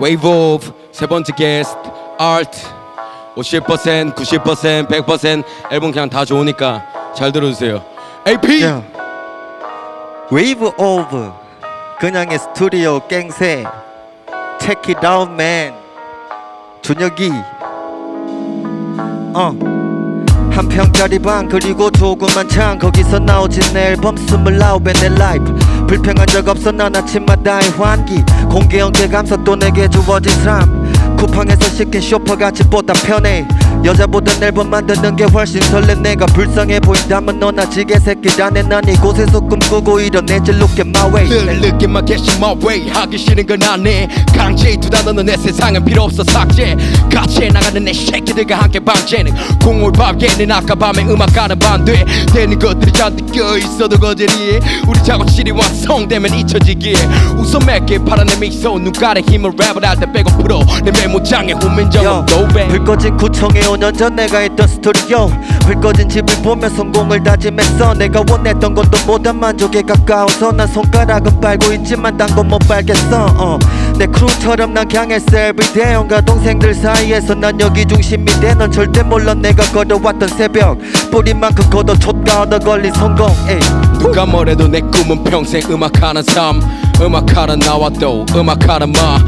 Wave of 세 번째 게스트 Art. 50% 90% 100% 앨범 그냥 다 좋으니까 잘 들어주세요. AP 야. 웨이브 오브 그냥의 스튜디오 갱세. Out man. 준혁이. 어. 한 평짜리 방 그리고 조그만 창. 거기서 나오진 내 앨범 스물아홉의 내 라이프 불평한 적 없어 난 아침마다의 환기. 공개 연계 감사 또 내게 주어진 삶 쿠팡에서 시킨 쇼퍼같이 보다 편해 여자보다 앨범 만드는 게 훨씬 설레 내가 불쌍해 보인다면 너나 지게 새끼라네. 난 이곳에서 꿈꾸고 이뤄내지 look at my way. 늘 느낌만 개시 my way. 하기 싫은 건 아네 강제히 두다 너는 내 세상은 필요 없어 삭제. 같이 나가는 내 새끼들과 함께 방제는 공홀밥 얘는 아까 밤에 음악가는 반대. 되는 것들이 잔뜩 껴있어도 거절이. 우리 작업실이 완성되면 잊혀지기에 웃어 맺게 파란 내 미소. 눈가에 힘을 랩을 할 때 빼고 풀어 내 메모장에 훈민정음 노베 불 꺼진 구청에 5년 전 내가 있던 스튜디오 불 꺼진 집을 보며 성공을 다짐했어. 내가 원했던 것도 못한 만족에 가까워서 난 손가락은 빨고 있지만 딴 건 못 빨겠어. 어. 내 크루처럼 난 강했어 everyday 온갖 동생들 사이에서 난 여기 중심이 돼넌 절대 몰라 내가 걸어왔던 새벽. 뿌리만큼 걷어 촛가 얻어 걸린 성공. 에이. 누가 뭐래도 내 꿈은 평생 음악하는 삶. 음악하는 나와 또 음악하는 마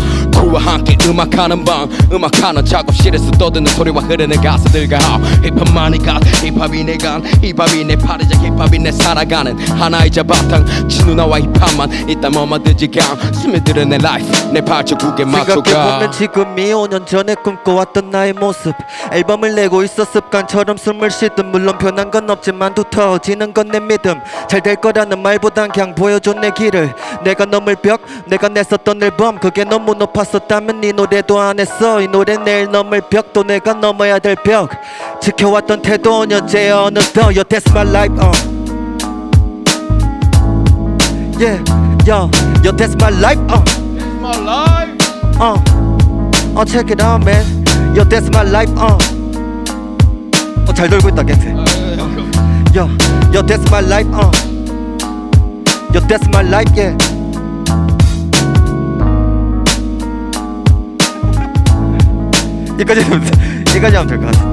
그와 함께 음악하는 밤. 음악하는 작업실에서 떠드는 소리와 흐르는 가사들과 힙합만이 갓 힙합이 내간 힙합이 내 파리자 힙합이 내 살아가는 하나이자 바탕. 진누나와 힙합만 있다 뭐마드지 강 스며들은 내 라이프 내 발자국에 맞춰가. 생각해보면 지금이 5년 전에 꿈꿔왔던 나의 모습. 앨범을 내고 있어 습관처럼 숨을 쉬듯 물론 변한 건 없지만 두터워지는 건 내 믿음. 잘 될 거라는 말보단 그냥 보여줘 내 길을. 내가 넘을 벽 내가 냈었던 앨범 그게 너무 높 았었다면 이 노래도 안 했어 이 노래 내일 넘을 벽도 내가 넘어야 될 벽 지켜왔던 태도 5년째 어느덧 Yo that's my life uh. Yeah yo yo that's my life uh. Uh, uh, check it out, man. Yo, that's my life. Uh. 어, 잘 돌고 있다, 갱세. Yo, yo, that's my life. Uh. Yo, that's my life. Yeah. 여기까지 하면 돼. 여기까지 하면 될 것 같아.